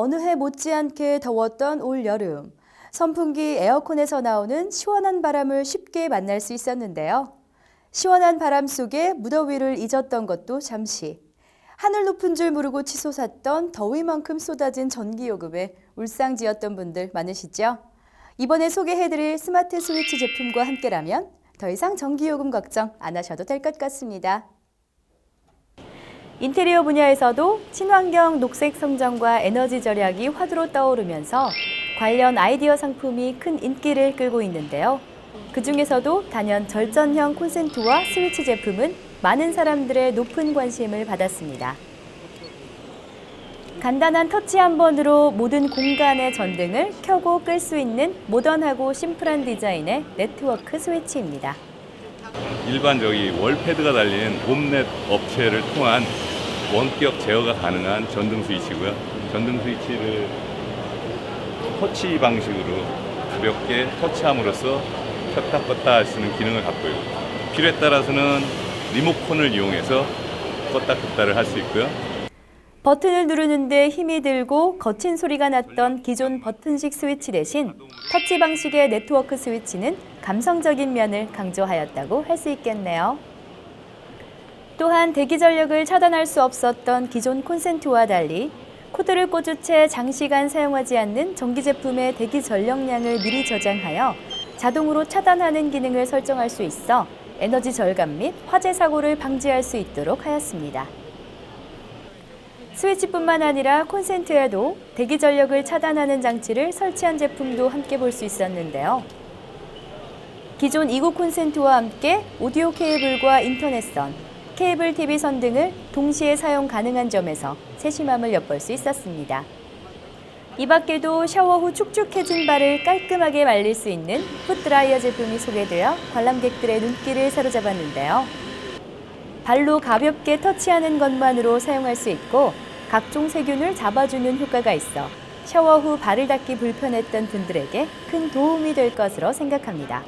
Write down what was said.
어느 해 못지않게 더웠던 올 여름. 선풍기 에어컨에서 나오는 시원한 바람을 쉽게 만날 수 있었는데요. 시원한 바람 속에 무더위를 잊었던 것도 잠시. 하늘 높은 줄 모르고 치솟았던 더위만큼 쏟아진 전기요금에 울상지었던 분들 많으시죠? 이번에 소개해드릴 스마트 스위치 제품과 함께라면 더 이상 전기요금 걱정 안 하셔도 될 것 같습니다. 인테리어 분야에서도 친환경 녹색 성장과 에너지 절약이 화두로 떠오르면서 관련 아이디어 상품이 큰 인기를 끌고 있는데요. 그 중에서도 단연 절전형 콘센트와 스위치 제품은 많은 사람들의 높은 관심을 받았습니다. 간단한 터치 한 번으로 모든 공간의 전등을 켜고 끌 수 있는 모던하고 심플한 디자인의 네트워크 스위치입니다. 일반 저기 월패드가 달린 홈넷 업체를 통한 원격 제어가 가능한 전등 스위치고요. 전등 스위치를 터치 방식으로 가볍게 터치함으로써 켰다 껐다 할 수 있는 기능을 갖고 있고 필요에 따라서는 리모컨을 이용해서 껐다 켰다를 할 수 있고요. 버튼을 누르는데 힘이 들고 거친 소리가 났던 기존 버튼식 스위치 대신 터치 방식의 네트워크 스위치는 감성적인 면을 강조하였다고 할 수 있겠네요. 또한 대기 전력을 차단할 수 없었던 기존 콘센트와 달리 코드를 꽂은 채 장시간 사용하지 않는 전기 제품의 대기 전력량을 미리 저장하여 자동으로 차단하는 기능을 설정할 수 있어 에너지 절감 및 화재 사고를 방지할 수 있도록 하였습니다. 스위치뿐만 아니라 콘센트에도 대기 전력을 차단하는 장치를 설치한 제품도 함께 볼 수 있었는데요. 기존 2구 콘센트와 함께 오디오 케이블과 인터넷선, 케이블 TV 선 등을 동시에 사용 가능한 점에서 세심함을 엿볼 수 있었습니다. 이 밖에도 샤워 후 축축해진 발을 깔끔하게 말릴 수 있는 풋드라이어 제품이 소개되어 관람객들의 눈길을 사로잡았는데요. 발로 가볍게 터치하는 것만으로 사용할 수 있고 각종 세균을 잡아주는 효과가 있어 샤워 후 발을 닦기 불편했던 분들에게 큰 도움이 될 것으로 생각합니다.